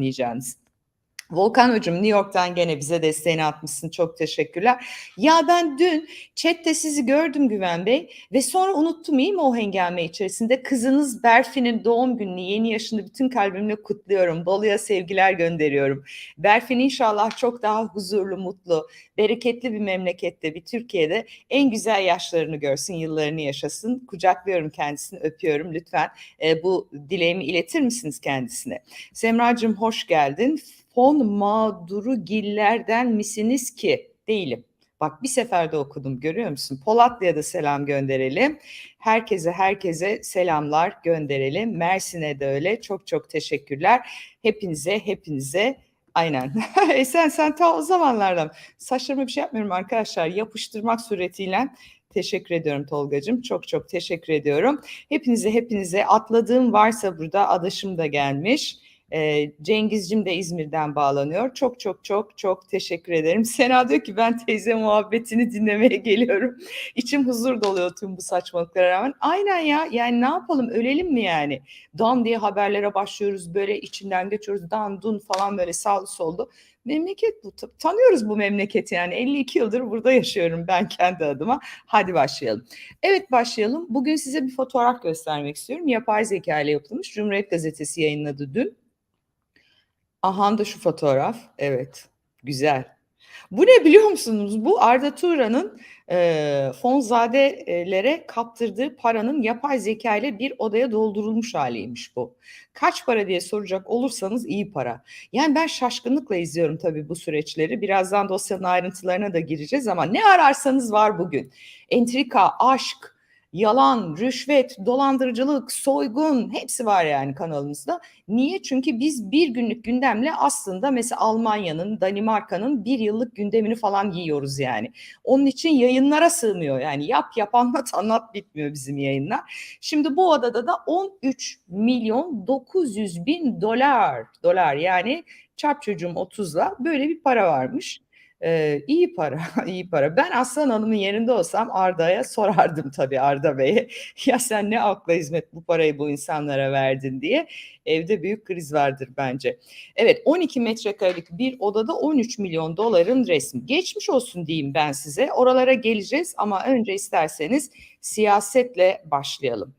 Nijans. Volkan Hocam New York'tan gene bize desteğini atmışsın. Çok teşekkürler. Ya ben dün chatte sizi gördüm Güven Bey ve sonra unuttum iyi mi o hengame içerisinde? Kızınız Berfi'nin doğum gününü yeni yaşını bütün kalbimle kutluyorum. Bolu'ya sevgiler gönderiyorum. Berfin inşallah çok daha huzurlu, mutlu, bereketli bir memlekette, bir Türkiye'de en güzel yaşlarını görsün, yıllarını yaşasın. Kucaklıyorum kendisini, öpüyorum. Lütfen e, bu dileğimi iletir misiniz kendisine? Semracığım hoş geldin fon mağduru gillerden misiniz ki? Değilim. Bak bir seferde okudum görüyor musun? Polatlı'ya da selam gönderelim. Herkese herkese selamlar gönderelim. Mersin'e de öyle. Çok çok teşekkürler. Hepinize hepinize Aynen. e sen sen ta o zamanlardan saçlarıma bir şey yapmıyorum arkadaşlar. Yapıştırmak suretiyle Teşekkür ediyorum Tolgacığım. Çok çok teşekkür ediyorum. Hepinize hepinize atladığım varsa burada adaşım da gelmiş. E, Cengizcim de İzmir'den bağlanıyor. Çok çok çok çok teşekkür ederim. Sena diyor ki ben teyze muhabbetini dinlemeye geliyorum. İçim huzur doluyor tüm bu saçmalıklara rağmen. Aynen ya yani ne yapalım ölelim mi yani? Dan diye haberlere başlıyoruz böyle içinden geçiyoruz. Dan dun falan böyle sağlı soldu. Memleket bu. Tanıyoruz bu memleketi yani. 52 yıldır burada yaşıyorum ben kendi adıma. Hadi başlayalım. Evet başlayalım. Bugün size bir fotoğraf göstermek istiyorum. Yapay zeka ile yapılmış. Cumhuriyet Gazetesi yayınladı dün. Aha da şu fotoğraf. Evet. Güzel. Bu ne biliyor musunuz? Bu Arda Turan'ın e, fonzadelere kaptırdığı paranın yapay zeka ile bir odaya doldurulmuş haliymiş bu. Kaç para diye soracak olursanız iyi para. Yani ben şaşkınlıkla izliyorum tabii bu süreçleri. Birazdan dosyanın ayrıntılarına da gireceğiz ama ne ararsanız var bugün. Entrika, aşk, yalan, rüşvet, dolandırıcılık, soygun hepsi var yani kanalımızda. Niye? Çünkü biz bir günlük gündemle aslında mesela Almanya'nın, Danimarka'nın bir yıllık gündemini falan yiyoruz yani. Onun için yayınlara sığmıyor yani yap yap anlat anlat bitmiyor bizim yayınlar. Şimdi bu odada da 13 milyon 900 bin dolar dolar yani çarp çocuğum 30'la böyle bir para varmış. Ee, iyi para, iyi para. Ben Aslan Hanım'ın yerinde olsam Arda'ya sorardım tabii Arda Bey'e. Ya sen ne akla hizmet bu parayı bu insanlara verdin diye. Evde büyük kriz vardır bence. Evet 12 metrekarelik bir odada 13 milyon doların resmi. Geçmiş olsun diyeyim ben size. Oralara geleceğiz ama önce isterseniz siyasetle başlayalım.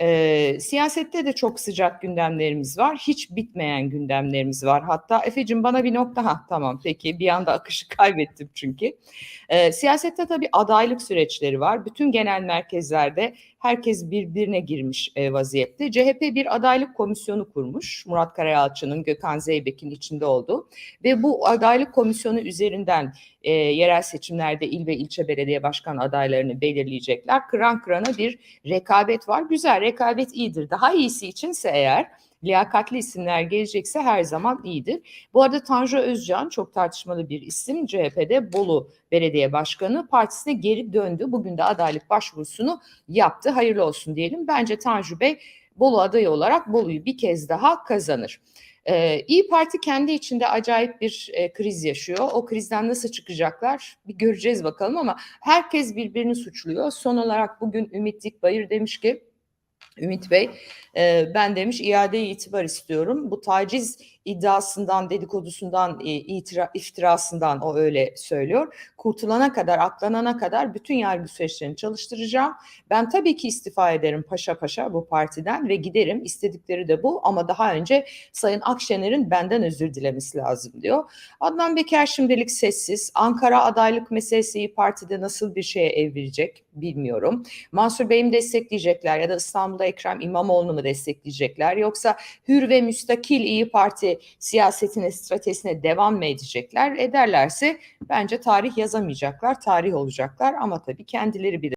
E, siyasette de çok sıcak gündemlerimiz var. Hiç bitmeyen gündemlerimiz var. Hatta Efe'cim bana bir nokta ha tamam peki bir anda akışı kaybettim çünkü. E, siyasette tabii adaylık süreçleri var. Bütün genel merkezlerde herkes birbirine girmiş e, vaziyette. CHP bir adaylık komisyonu kurmuş. Murat Karayalçı'nın, Gökhan Zeybek'in içinde olduğu ve bu adaylık komisyonu üzerinden e, yerel seçimlerde il ve ilçe belediye başkan adaylarını belirleyecekler. Kıran kırana bir rekabet var. Güzel, rekabet iyidir. Daha iyisi içinse eğer liyakatli isimler gelecekse her zaman iyidir. Bu arada Tanju Özcan çok tartışmalı bir isim. CHP'de Bolu Belediye Başkanı partisine geri döndü. Bugün de adaylık başvurusunu yaptı. Hayırlı olsun diyelim. Bence Tanju Bey Bolu adayı olarak Bolu'yu bir kez daha kazanır. Ee, İyi Parti kendi içinde acayip bir e, kriz yaşıyor. O krizden nasıl çıkacaklar bir göreceğiz bakalım ama herkes birbirini suçluyor. Son olarak bugün Ümit Dikbayır demiş ki Ümit Bey, e, ben demiş iade itibar istiyorum. Bu taciz iddiasından, dedikodusundan, e, itira, iftirasından o öyle söylüyor. Kurtulana kadar, aklanana kadar bütün yargı süreçlerini çalıştıracağım. Ben tabii ki istifa ederim paşa paşa bu partiden ve giderim. İstedikleri de bu ama daha önce Sayın Akşener'in benden özür dilemesi lazım diyor. Adnan Beker şimdilik sessiz. Ankara adaylık meselesi Parti'de nasıl bir şeye evrilecek bilmiyorum. Mansur Bey'i mi destekleyecekler ya da İstanbul'da Ekrem İmamoğlu'nu mu destekleyecekler yoksa hür ve müstakil İyi Parti siyasetine, stratejisine devam mı edecekler? Ederlerse bence tarih yazamayacaklar, tarih olacaklar ama tabii kendileri bir